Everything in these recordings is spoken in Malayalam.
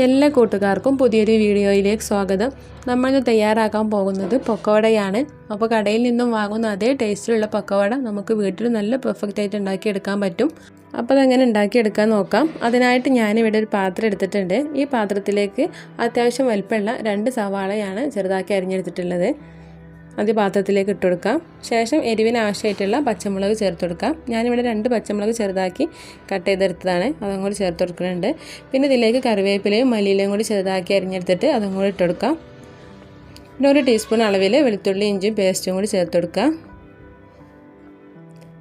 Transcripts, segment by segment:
എല്ലാ കൂട്ടുകാർക്കും പുതിയൊരു വീഡിയോയിലേക്ക് സ്വാഗതം. നമ്മളിന്ന് തയ്യാറാക്കാൻ പോകുന്നത് പൊക്കവടയാണ്. അപ്പോൾ കടയിൽ നിന്നും വാങ്ങുന്ന അതേ ടേസ്റ്റിലുള്ള പക്കോട നമുക്ക് വീട്ടിൽ നല്ല പെർഫെക്റ്റ് ആയിട്ട് ഉണ്ടാക്കിയെടുക്കാൻ പറ്റും. അപ്പോൾ അതെങ്ങനെ ഉണ്ടാക്കിയെടുക്കാൻ നോക്കാം. അതിനായിട്ട് ഞാനിവിടെ ഒരു പാത്രം എടുത്തിട്ടുണ്ട്. ഈ പാത്രത്തിലേക്ക് അത്യാവശ്യം വലുപ്പമുള്ള രണ്ട് സവാളയാണ് ചെറുതാക്കി അരിഞ്ഞെടുത്തിട്ടുള്ളത്. അത് പാത്രത്തിലേക്ക് ഇട്ട് കൊടുക്കാം. ശേഷം എരിവിന് ആവശ്യമായിട്ടുള്ള പച്ചമുളക് ചേർത്ത് കൊടുക്കാം. ഞാനിവിടെ രണ്ട് പച്ചമുളക് ചെറുതാക്കി കട്ട് ചെയ്തെടുത്തതാണ്. അതും കൂടി ചേർത്ത് കൊടുക്കുന്നുണ്ട്. പിന്നെ ഇതിലേക്ക് കറിവേപ്പിലയും മല്ലിയിലയും കൂടി ചെറുതാക്കി അരിഞ്ഞെടുത്തിട്ട് അതും കൂടി ഇട്ട് കൊടുക്കാം. പിന്നെ ഒരു ടീസ്പൂൺ അളവിൽ വെളുത്തുള്ളി ഇഞ്ചിയും പേസ്റ്റും കൂടി ചേർത്ത് കൊടുക്കാം.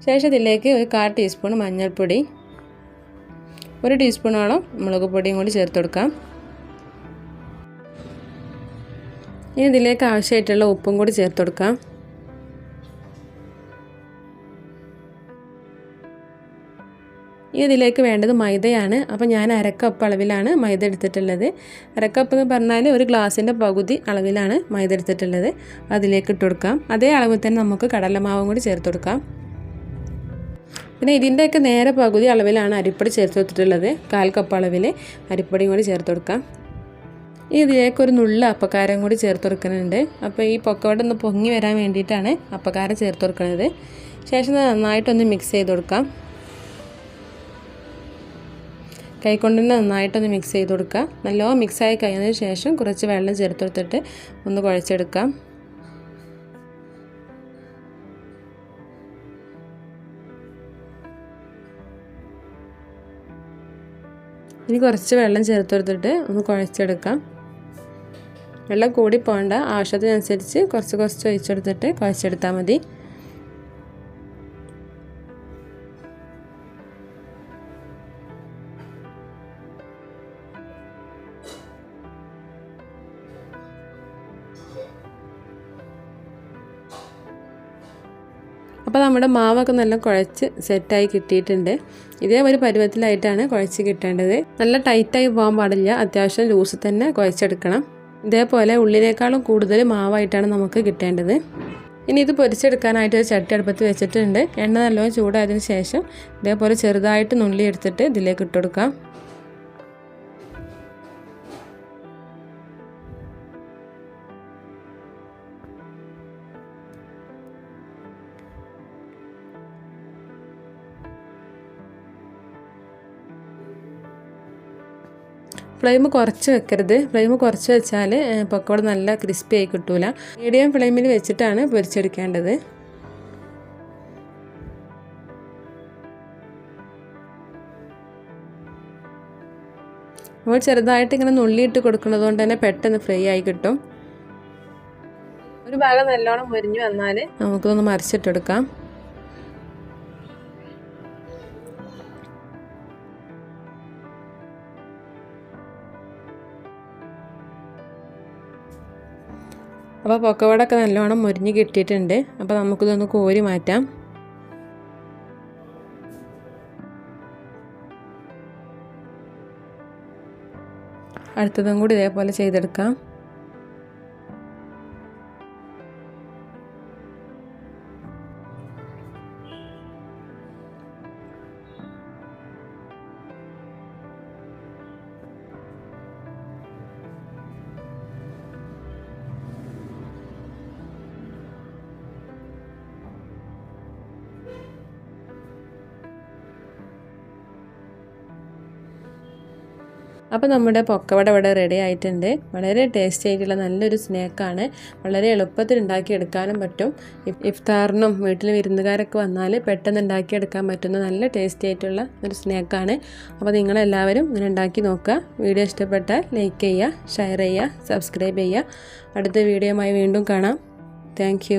ശേഷം ഇതിലേക്ക് ഒരു കാൽ ടീസ്പൂൺ മഞ്ഞൾപ്പൊടി ഒരു ടീസ്പൂണോളം മുളക് പൊടിയും കൂടി ചേർത്ത് കൊടുക്കാം. ഇനി ഇതിലേക്ക് ആവശ്യമായിട്ടുള്ള ഉപ്പും കൂടി ചേർത്ത് കൊടുക്കാം. ഇനി ഇതിലേക്ക് വേണ്ടത് മൈദയാണ്. അപ്പോൾ ഞാൻ അരക്കപ്പ് അളവിലാണ് മൈദ എടുത്തിട്ടുള്ളത്. അരക്കപ്പ് എന്ന് പറഞ്ഞാൽ ഒരു ഗ്ലാസിന്റെ പകുതി അളവിലാണ് മൈദ എടുത്തിട്ടുള്ളത്. അതിലേക്ക് ഇട്ട് കൊടുക്കാം. അതേ അളവിൽ തന്നെ നമുക്ക് കടലമാവും കൂടി ചേർത്ത് കൊടുക്കാം. പിന്നെ ഇതിന്റെയൊക്കെ നേരെ പകുതി അളവിലാണ് അരിപ്പൊടി ചേർത്ത് കൊടുത്തിട്ടുള്ളത്. കാൽ കപ്പ് അളവിൽ അരിപ്പൊടിയും കൂടി ചേർത്ത് കൊടുക്കാം. ഇതിലേക്ക് ഒരു നുള്ള അപ്പക്കാരം കൂടി ചേർത്ത് കൊടുക്കുന്നുണ്ട്. അപ്പോൾ ഈ പൊക്കവട ഒന്ന് പൊങ്ങി വരാൻ വേണ്ടിയിട്ടാണ് അപ്പക്കാരം ചേർത്ത് കൊടുക്കുന്നത്. ശേഷം നന്നായിട്ടൊന്ന് മിക്സ് ചെയ്ത് കൊടുക്കാം. കൈകൊണ്ട് തന്നെ നന്നായിട്ടൊന്ന് മിക്സ് ചെയ്ത് കൊടുക്കുക മിക്സ് മിക്സായി കഴിഞ്ഞതിന് ശേഷം കുറച്ച് വെള്ളം ചേർത്ത് കൊടുത്തിട്ട് ഒന്ന് കുഴച്ചെടുക്കാം. ഇനി കുറച്ച് വെള്ളം ചേർത്ത് കൊടുത്തിട്ട് ഒന്ന് കുഴച്ചെടുക്കാം. വെള്ളം കൂടി പോകേണ്ട ആവശ്യത്തിനനുസരിച്ച് കുറച്ച് കുറച്ച് ഒഴിച്ചെടുത്തിട്ട് കുഴച്ചെടുത്താൽ മതി. അപ്പോൾ നമ്മുടെ മാവൊക്കെ നല്ല കുഴച്ച് സെറ്റായി കിട്ടിയിട്ടുണ്ട്. ഇതേ ഒരു പരുവത്തിലായിട്ടാണ് കുഴച്ച് കിട്ടേണ്ടത്. നല്ല ടൈറ്റായി പോകാൻ പാടില്ല. അത്യാവശ്യം ലൂസ് തന്നെ കുഴച്ചെടുക്കണം. ഇതേപോലെ ഉള്ളിനേക്കാളും കൂടുതൽ മാവായിട്ടാണ് നമുക്ക് കിട്ടേണ്ടത്. ഇനി ഇത് പൊരിച്ചെടുക്കാനായിട്ട് ഒരു ചട്ടി അടുപ്പത്ത് വെച്ചിട്ടുണ്ട്. എണ്ണ നല്ലോണം ചൂടായതിനു ശേഷം ഇതേപോലെ ചെറുതായിട്ട് നുള്ളി എടുത്തിട്ട് ഇതിലേക്ക് ഇട്ടുകൊടുക്കാം ഫ്ലെയിം കുറച്ച് വെക്കരുത്. ഫ്ലെയിം കുറച്ച് വെച്ചാൽ പക്കോട നല്ല ക്രിസ്പി ആയി കിട്ടൂല. മീഡിയം ഫ്ലെയിമിൽ വെച്ചിട്ടാണ് പൊരിച്ചെടുക്കേണ്ടത്. നമ്മൾ ചെറുതായിട്ട് ഇങ്ങനെ നുള്ളിയിട്ട് കൊടുക്കുന്നത് കൊണ്ട് തന്നെ പെട്ടെന്ന് ഫ്രൈ ആയി കിട്ടും. ഒരു ഭാഗം നല്ലോണം മുരിഞ്ഞു വന്നാൽ നമുക്കൊന്ന് മറിച്ചിട്ടെടുക്കാം. അപ്പോൾ പൊക്കവടൊക്കെ നല്ലോണം മുരിഞ്ഞ് കിട്ടിയിട്ടുണ്ട്. അപ്പോൾ നമുക്കിതൊന്ന് കോരി മാറ്റാം. അടുത്തതും കൂടി ഇതേപോലെ ചെയ്തെടുക്കാം. അപ്പോൾ നമ്മുടെ പൊക്കവട ഇവിടെ റെഡി ആയിട്ടുണ്ട്. വളരെ ടേസ്റ്റി ആയിട്ടുള്ള നല്ലൊരു സ്നാക്കാണ് വളരെ എളുപ്പത്തിൽ ഉണ്ടാക്കിയെടുക്കാനും പറ്റും. ഇഫ്താറിനും വീട്ടിൽ വിരുന്നുകാരൊക്കെ വന്നാൽ പെട്ടെന്ന് ഉണ്ടാക്കിയെടുക്കാൻ പറ്റുന്ന നല്ല ടേസ്റ്റി ആയിട്ടുള്ള ഒരു സ്നാക്കാണ് അപ്പോൾ നിങ്ങളെല്ലാവരും ഇങ്ങനെ ഉണ്ടാക്കി നോക്കുക. വീഡിയോ ഇഷ്ടപ്പെട്ടാൽ ലൈക്ക് ചെയ്യുക ഷെയർ ചെയ്യുക സബ്സ്ക്രൈബ് ചെയ്യുക. അടുത്ത വീഡിയോയുമായി വീണ്ടും കാണാം. താങ്ക്